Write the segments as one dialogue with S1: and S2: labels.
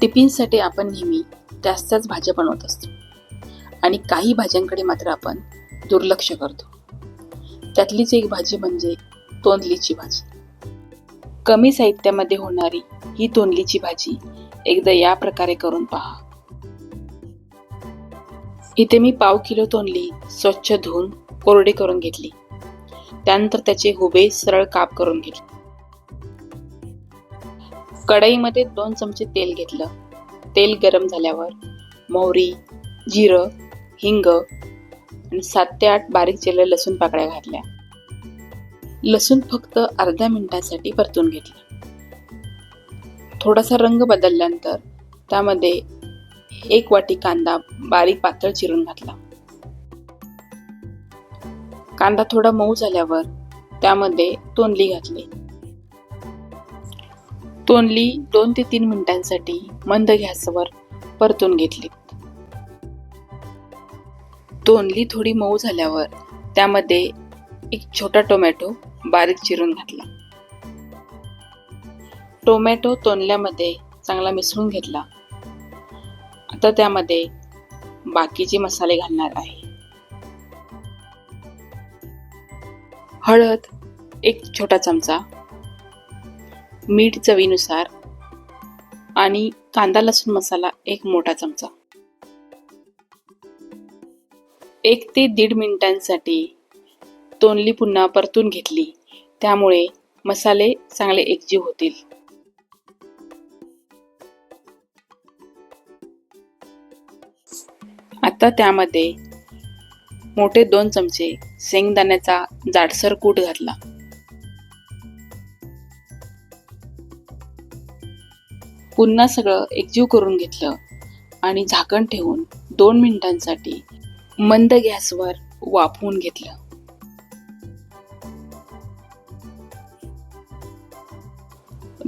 S1: टिफिनसाठी आपण नेहमी जास्तच भाज्या बनवत असतो. आणि काही भाज्यांकडे मात्र आपण दुर्लक्ष करतो. त्यातलीच एक भाजी म्हणजे तोंडलीची भाजी. कमी साहित्यामध्ये होणारी ही तोंडलीची भाजी एकदा या प्रकारे करून पहा. इथे मी पाव किलो तोंडली स्वच्छ धुवून कोरडी करून घेतली. त्यानंतर त्याचे हुबे सरळ काप करून घेतले. कढईमध्ये दोन चमचे तेल घेतलं. तेल गरम झाल्यावर मोहरी जिरं हिंग आणि सात ते आठ बारीक चिरलेल्या लसूण पाकळ्या घातल्या. लसूण फक्त अर्ध्या मिनिटासाठी परतून घेतलं. थोडासा रंग बदलल्यानंतर त्यामध्ये एक वाटी कांदा बारीक पातळ चिरून घातला. कांदा थोडा मऊ झाल्यावर त्यामध्ये तोंडली घातली. तोंडली दोन ते तीन मिनिटांसाठी मंद गॅसवर परतून घेतली. तोंडली थोडी मऊ झाल्यावर त्यामध्ये एक छोटा टोमॅटो बारीक चिरून घातला. टोमॅटो तोंडल्यामध्ये चांगला मिसळून घेतला. आता त्यामध्ये बाकीचे मसाले घालणार आहे. हळद एक छोटा चमचा मीठ चवीनुसार आणि कांदा लसूण मसाला एक मोठा चमचा. एक ते दीड मिनिटांसाठी तोंडली पुन्हा परतून घेतली. त्यामुळे मसाले चांगले एकजीव होतील. आता त्यामध्ये मोठे दोन चमचे शेंगदाण्याचा जाडसर कूट घातला. पुन्हा सगळं एकजीव करून घेतलं आणि झाकण ठेवून दोन मिनिटांसाठी मंद गॅसवर वाफवून घेतलं.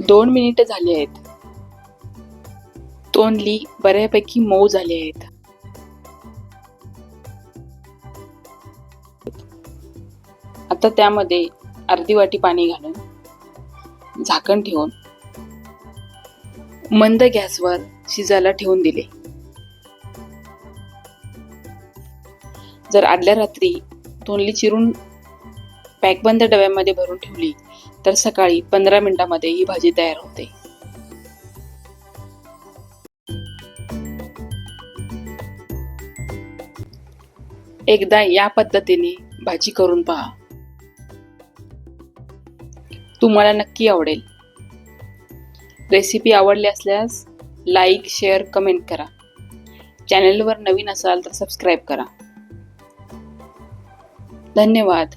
S1: दोन मिनिटं झाली आहेत. तोंडली बऱ्यापैकी मऊ झाली आहेत. आता त्यामध्ये अर्धी वाटी पाणी घालून झाकण ठेवून मंद गॅसवर शिजायला ठेवून दिले. जर आदल्या रात्री तोंडली चिरून पॅकबंद डब्यामध्ये भरून ठेवली तर सकाळी पंधरा मिनिटामध्ये ही भाजी तयार होते. एकदा या पद्धतीने भाजी करून पहा. तुम्हाला नक्की आवडेल. रेसिपी आवडली असल्यास लाईक शेअर कमेंट करा. चॅनलवर नवीन असाल तर सबस्क्राईब करा. धन्यवाद.